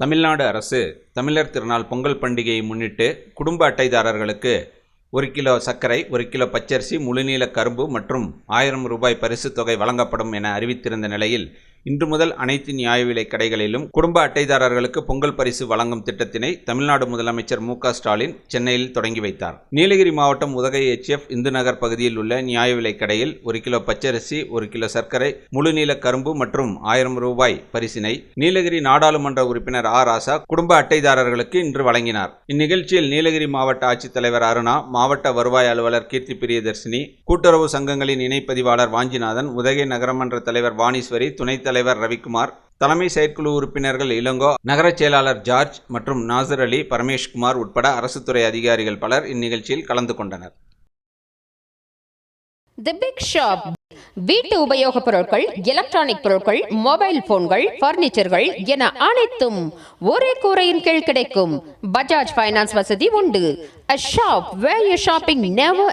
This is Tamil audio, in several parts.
தமிழ்நாடு அரசு தமிழர் திருநாள் பொங்கல் பண்டிகையை முன்னிட்டு குடும்ப அட்டைதாரர்களுக்கு ஒரு கிலோ சர்க்கரை ஒரு கிலோ பச்சரிசி முழுநீள கரும்பு மற்றும் ஆயிரம் ரூபாய் பரிசுத் தொகை வழங்கப்படும் என அறிவித்திருந்த நிலையில் இன்று முதல் அனைத்து நியாய விலைக் கடைகளிலும் குடும்ப அட்டைதாரர்களுக்கு பொங்கல் பரிசு வழங்கும் திட்டத்தினை தமிழ்நாடு முதலமைச்சர் மு ஸ்டாலின் சென்னையில் தொடங்கி வைத்தார். நீலகிரி மாவட்டம் உதகை எச்எஃப் இந்து நகர் பகுதியில் உள்ள நியாய விலைக் கடையில் ஒரு கிலோ பச்சரிசி ஒரு கிலோ சர்க்கரை முழுநீள கரும்பு மற்றும் ஆயிரம் ரூபாய் பரிசினை நீலகிரி நாடாளுமன்ற உறுப்பினர் ஆ. ராசா குடும்ப அட்டைதாரர்களுக்கு இன்று வழங்கினார். இந்நிகழ்ச்சியில் நீலகிரி மாவட்ட ஆட்சித்தலைவர் அருணா மாவட்ட வருவாய் அலுவலர் கீர்த்தி பிரியதர்ஷினி கூட்டுறவு சங்கங்களின் இணைப்பதிவாளர் வாஞ்சிநாதன் உதகை நகரமன்ற தலைவர் வாணீஸ்வரி துணைத் தலைவர் ரவிக்குமார் தலைமை செயற்குழு உறுப்பினர்கள் இளங்கோ நகரச் செயலாளர் ஜார்ஜ் மற்றும் நாசர் அலி பரமேஷ்குமார் உட்பட அரசுத்துறை அதிகாரிகள் பலர் இந்நிகழ்ச்சியில் கலந்து கொண்டனர். தி பிக் ஷாப் வீட்டு உபயோகப் பொருட்கள் எலக்ட்ரானிக் பொருட்கள் மொபைல் போன்கள் பர்னிச்சர்கள் என அனைத்தும் ஒரே கூரையின் கீழ் கிடைக்கும். பஜாஜ் ஃபைனான்ஸ் வசதி உண்டு. A shop where you shopping never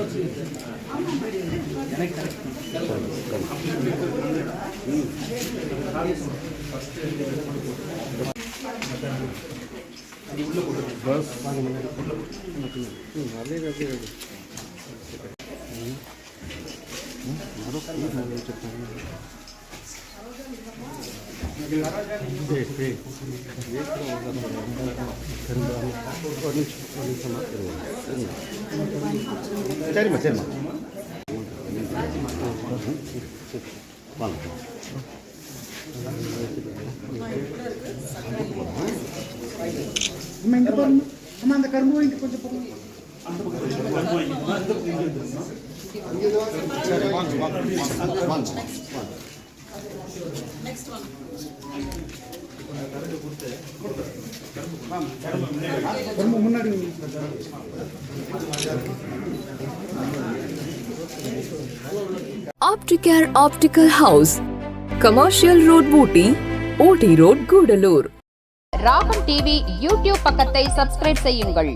எங்கப்பா எங்க ஒரு சரிம்மா சரிம்மா. அம்மா இங்க பாருங்க அம்மா அந்த கரும்பு இங்க கொஞ்சம் பாருங்க முன்னாடி Opticare optical house commercial road Ooty Ooty road Gudalur Ragam TV YouTube பக்கத்தை சப்ஸ்கிரைப் செய்யுங்கள்